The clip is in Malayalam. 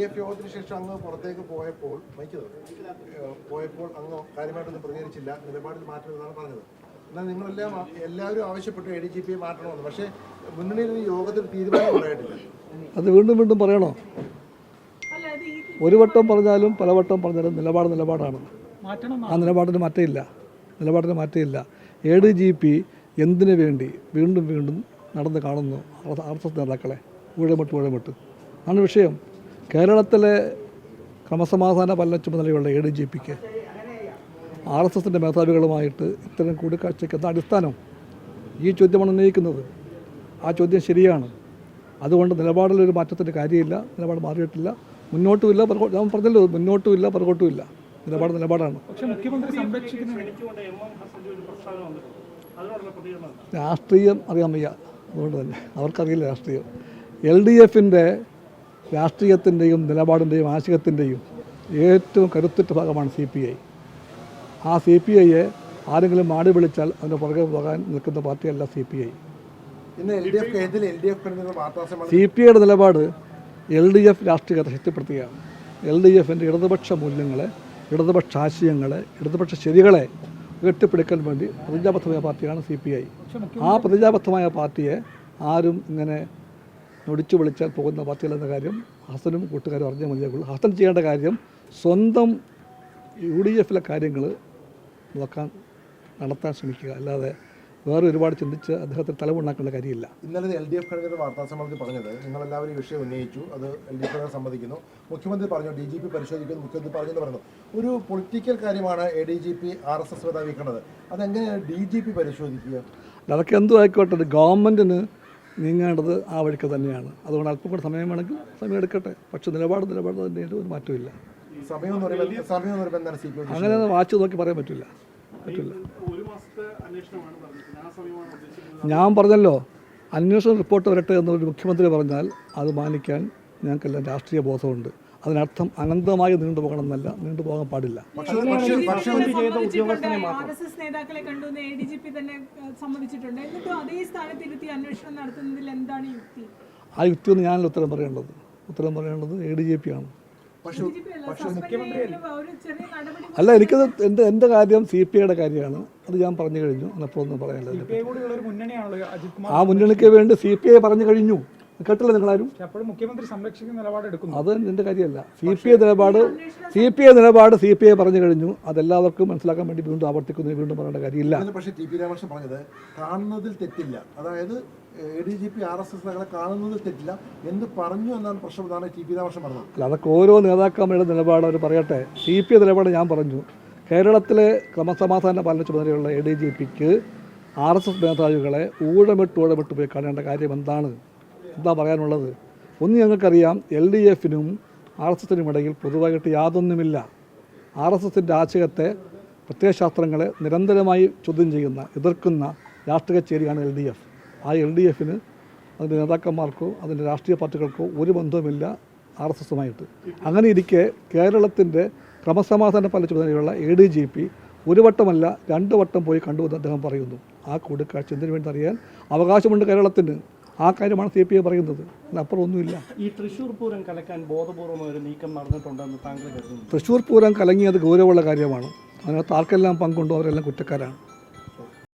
ഡി എഫ് യോഗത്തിന് ശേഷം അങ്ങ് പുറത്തേക്ക് പോയപ്പോൾ മൈക്ക്. പോയപ്പോൾ അങ്ങ് കാര്യമായിട്ടൊന്നും പ്രതികരിച്ചില്ല. നിലപാടിൽ മാറ്റമെന്നാണ് പറഞ്ഞത്. എന്നാൽ നിങ്ങളെല്ലാം എല്ലാവരും ആവശ്യപ്പെട്ടു എ ഡി ജി പിയെ മാറ്റണമെന്ന്. പക്ഷേ മുന്നണിയിൽ നിന്ന് യോഗത്തിൽ തീരുമാനം ഉണ്ടായിട്ടില്ല. അത് വീണ്ടും വീണ്ടും പറയണോ? ഒരു വട്ടം പറഞ്ഞാലും പല വട്ടം പറഞ്ഞാലും നിലപാട് നിലപാടാണ്. ആ നിലപാടിന് മാറ്റമില്ല. നിലപാടിന് മാറ്റമില്ല. എ ഡി ജി പി എന്തിനു വേണ്ടി വീണ്ടും വീണ്ടും നടന്ന് കാണുന്നു? ആർ എസ് എസ് നേതാക്കളെ ഊഴമിട്ട് ഊഴമിട്ട് ആണ് വിഷയം. കേരളത്തിലെ ക്രമസമാധാന പല ചുമതലയുള്ള എ ഡി ജി പിക്ക് ആർ എസ് എസിന്റെ മേധാവികളുമായിട്ട് ഇത്തരം കൂടിക്കാഴ്ചയ്ക്ക് എന്താ അടിസ്ഥാനം? ഈ ചോദ്യമാണ് ഉന്നയിക്കുന്നത്. ആ ചോദ്യം ശരിയാണ്. അതുകൊണ്ട് നിലപാടിലൊരു മാറ്റത്തിന്റെ കാര്യമില്ല നിലപാട് മാറിയിട്ടില്ല. മുന്നോട്ടുമില്ല ഞാൻ പറഞ്ഞല്ലോ മുന്നോട്ടുമില്ല പുറകോട്ടുമില്ല. നിലപാട് നിലപാടാണ്. രാഷ്ട്രീയം അറിയാൻ വയ്യ. അതുകൊണ്ട് തന്നെ അവർക്കറിയില്ല രാഷ്ട്രീയം. എൽ ഡി എഫിന്റെ രാഷ്ട്രീയത്തിന്റെയും നിലപാടിന്റെയും ആശയത്തിന്റെയും ഏറ്റവും കരുത്തുറ്റ ഭാഗമാണ് സി പി ഐ. ആ സി പി ഐയെ ആരെങ്കിലും മാടി വിളിച്ചാൽ അതിന്റെ പുറകെ പോകാൻ നിൽക്കുന്ന പാർട്ടിയല്ല C P I. C P ഐയുടെ നിലപാട് എൽ ഡി എഫ് രാഷ്ട്രീയത്തെ ശക്തിപ്പെടുത്തുകയാണ്. എൽ ഡി എഫിന്റെ ഇടതുപക്ഷ മൂല്യങ്ങളെ ഇടതുപക്ഷ ആശയങ്ങളെ ഇടതുപക്ഷ ശരികളെ ഉയർത്തിപ്പിടിക്കാൻ വേണ്ടി പ്രതിജ്ഞാബദ്ധമായ പാർട്ടിയാണ് സി പി ഐ. ആ പ്രതിജ്ഞാബദ്ധമായ പാർട്ടിയെ ആരും ഇങ്ങനെ നൊടിച്ചു വിളിച്ചാൽ പോകുന്ന പാർട്ടികളെന്ന കാര്യം ഹസനും കൂട്ടുകാരും അറിഞ്ഞാൽ മതിയാകുള്ളൂ. ഹസൻ ചെയ്യേണ്ട കാര്യം സ്വന്തം യു ഡി എഫിലെ കാര്യങ്ങൾ നോക്കാൻ നടത്താൻ ശ്രമിക്കുക. അല്ലാതെ വേറെ ഒരുപാട് ചിന്തിച്ച് അദ്ദേഹത്തിന് തലമുണ്ടാക്കേണ്ട കാര്യമില്ല. ഇന്നലെ എൽ ഡി എഫ് ഘടകത്തിന്റെ വാർത്താ സമ്മേളനത്തിൽ പറഞ്ഞത് നിങ്ങളെല്ലാവരും ഈ വിഷയം ഉന്നയിച്ചു. അത് എൽ ഡി എഫ് സമ്മതിക്കുന്നു. മുഖ്യമന്ത്രി പറഞ്ഞു ഡി ജി പി പരിശോധിക്കുന്നു മുഖ്യമന്ത്രി പറഞ്ഞു എന്ന് പറഞ്ഞു. ഒരു പൊളിറ്റിക്കൽ കാര്യമാണ് A D G P R S S മേധാവിക്കുന്നത് അതെങ്ങനെയാണ് ഡി ജി പി പരിശോധിക്കുക? അതൊക്കെ എന്തും ആയിക്കോട്ടെ നീങ്ങേണ്ടത് ആ വഴിക്ക് തന്നെയാണ്. അതുകൊണ്ട് അല്പം കൂടെ സമയം വേണമെങ്കിൽ സമയം എടുക്കട്ടെ. പക്ഷേ നിലപാട് നിലപാട് തന്നെയായിട്ട് ഒരു മാറ്റമില്ല. അങ്ങനെ വാച്ച് നോക്കി പറയാൻ പറ്റില്ല. പറ്റില്ല. ഞാൻ പറഞ്ഞല്ലോ അന്വേഷണ റിപ്പോർട്ട് വരട്ടെ എന്നൊരു മുഖ്യമന്ത്രി പറഞ്ഞാൽ അത് മാനിക്കാൻ ഞങ്ങൾക്കെല്ലാം രാഷ്ട്രീയ ബോധമുണ്ട്. അതിനർത്ഥം അനന്തമായി നീണ്ടുപോകണം എന്നല്ല നീണ്ടുപോകാൻ പാടില്ല. ആ യുക്തി? ആ യുക്തിയൊന്നും ഞാനല്ല ഉത്തരം പറയേണ്ടത്. ഉത്തരം പറയേണ്ടത് എ ഡി ജി പി ആണ്. അല്ല, എനിക്കത് എന്റെ എന്റെ കാര്യം സി പി ഐയുടെ കാര്യമാണ്. അത് ഞാൻ പറഞ്ഞു കഴിഞ്ഞു. അതിനപ്പുറമൊന്നും പറയാനില്ല ആ മുന്നണിക്ക് വേണ്ടി സി പി ഐ പറഞ്ഞു കഴിഞ്ഞു. കേട്ടില്ല നിങ്ങളാരും? മുഖ്യമന്ത്രി സംരക്ഷിക്കുന്ന നിലപാട് എടുക്കുന്നു. അത് നിന്റെ കാര്യമല്ല. സി പി ഐ നിലപാട് സി പി ഐ നിലപാട് സി പി ഐ പറഞ്ഞു കഴിഞ്ഞു. അതെല്ലാവർക്കും മനസ്സിലാക്കാൻ വേണ്ടി വീണ്ടും ആവർത്തിക്കുന്നു വീണ്ടും പറയേണ്ട കാര്യമില്ല. പക്ഷേ ടി പി രാമകൃഷ്ണൻ പറഞ്ഞത് കാണുന്നതിൽ തെറ്റില്ല. അതായത് A D G P R S S നേതാക്കളെ കാണുന്നതിൽ തെറ്റില്ല. എന്ന് പറഞ്ഞു എന്നാണ് പ്രശ്നം. എന്നാണ് ടി പി രാമകൃഷ്ണൻ പറഞ്ഞത്. അല്ല അതൊക്കെ ഓരോ നേതാക്കന്മാരുടെ നിലപാട് അവർ പറയട്ടെ. സി പി ഐ നിലപാട് ഞാൻ പറഞ്ഞു. കേരളത്തിലെ ക്രമസമാധാന പാലന ചുമതലയുള്ള എ ഡി ജി പിക്ക് ആർ എസ് എസ് മേധാവികളെ ഊഴമിട്ട് ഊഴമിട്ട് പോയി കാണേണ്ട കാര്യം എന്താണ്? എന്താ പറയാനുള്ളത്. ഒന്ന് ഞങ്ങൾക്കറിയാം എൽ ഡി എഫിനും ആർ എസ് എസിനും ഇടയിൽ പൊതുവായിട്ട് യാതൊന്നുമില്ല. ആർ എസ് എസിന്റെ ആശയത്തെ പ്രത്യയശാസ്ത്രങ്ങളെ നിരന്തരമായി ചോദ്യം ചെയ്യുന്ന എതിർക്കുന്ന രാഷ്ട്രീയ ചേരിയാണ് എൽ ഡി എഫ്. ആ എൽ ഡി എഫിന് അതിന്റെ നേതാക്കന്മാർക്കോ അതിന്റെ രാഷ്ട്രീയ പാർട്ടികൾക്കോ ഒരു ബന്ധവുമില്ല ആർ എസ് എസുമായിട്ട്. അങ്ങനെ ഇരിക്കെ കേരളത്തിന്റെ ക്രമസമാധാന പല ചുമതലയുള്ള എ ഡി ജി പി ഒരു വട്ടമല്ല രണ്ട് വട്ടം പോയി കണ്ടുവെന്ന് അദ്ദേഹം പറയുന്നു. ആ കൂടിക്കാഴ്ച എന്തിനു വേണ്ടി അറിയാൻ അവകാശമുണ്ട് കേരളത്തിന്. ആ കാര്യമാണ് സി പി ഐ പറയുന്നത്. അപ്പുറം ഒന്നുമില്ല ഈ തൃശ്ശൂർ പൂരം കലക്കാൻ ബോധപൂർവം ഒരു നീക്കം നടന്നിട്ടുണ്ടെന്ന് താങ്കൾ തൃശ്ശൂർ പൂരം കലങ്ങിയത് ഗൗരവമുള്ള കാര്യമാണ്. അതിനകത്ത് ആർക്കെല്ലാം പങ്കുണ്ടോ? അവരെല്ലാം കുറ്റക്കാരാണ്.